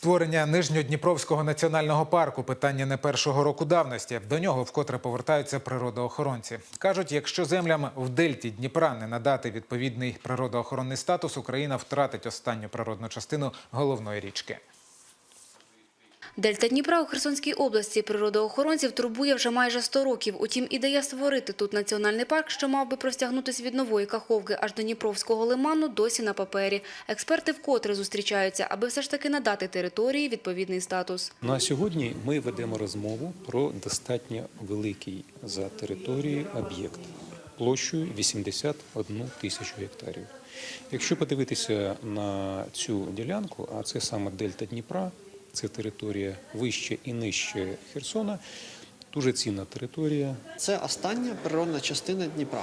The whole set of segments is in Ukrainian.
Створення Нижньодніпровського національного парку питання не першого року давності. До нього вкотре повертаються природоохоронці. кажуть, якщо землям в дельті Дніпра не надати відповідний природоохоронний статус, Україна втратить останню природну частину головної річки. Дельта Дніпра у Херсонській області природоохоронців турбує вже майже 100 років. Утім, ідея створити тут національний парк, що мав би простягнутися від нової Каховки аж до Дніпровського лиману, досі на папері. Експерти вкотре зустрічаються, аби все ж таки надати території відповідний статус. На сьогодні ми ведемо розмову про достатньо великий за територією об'єкт площею 81 тисячу гектарів. Якщо подивитися на цю ділянку, а це саме дельта Дніпра, це територія вище і нижче Херсона, дуже цінна територія, Це остання природна частина Дніпра.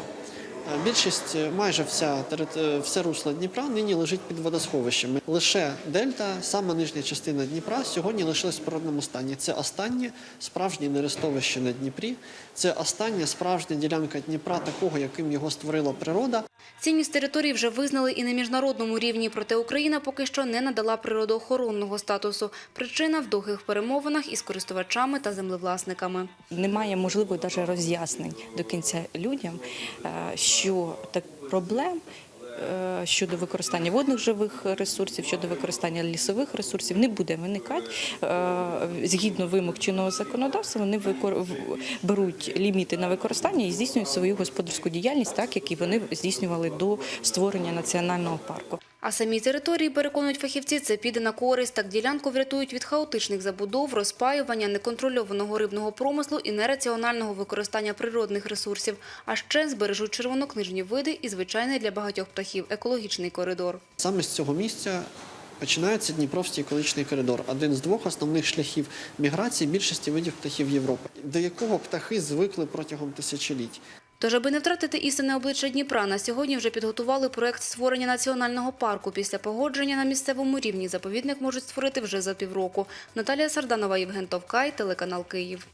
Е, Більшість, е, майже вся е, все русло Дніпра нині лежить під водосховищами. Лише дельта, сама нижня частина Дніпра, сьогодні лишилась в природному стані. Це останнє справжнє нерестовище на Дніпрі. Це остання справжня ділянка Дніпра, такого, яким його створила природа. Цінність території вже визнали і на міжнародному рівні, проте Україна поки що не надала природоохоронного статусу. Причина в довгих перемовинах із користувачами та землевласниками. немає можливо навіть роз'яснень до кінця людям, е, що так проблем. Е, Щодо використання водних живих ресурсів, щодо використання лісових ресурсів не буде виникати. Е, Згідно вимог чинного законодавства, вони беруть ліміти на використання і здійснюють свою господарську діяльність, так як і вони здійснювали до створення національного парку. А самі території, переконують фахівці, це піде на користь. Так ділянку врятують від хаотичних забудов, розпаювання, неконтрольованого рибного промислу і нераціонального використання природних ресурсів. А ще збережуть червонокнижні види і звичайний для багатьох птахів екологічний коридор. Саме з цього місця починається Дніпровський екологічний коридор, один з двох основних шляхів міграції більшості видів птахів Європи, до якого птахи звикли протягом тисячоліть. Тож, аби не втратити істинне обличчя Дніпра, на сьогодні вже підготували проект створення національного парку. Після погодження на місцевому рівні заповідник можуть створити вже за півроку. Наталія Сарданова, Євген Товкай, телеканал Київ.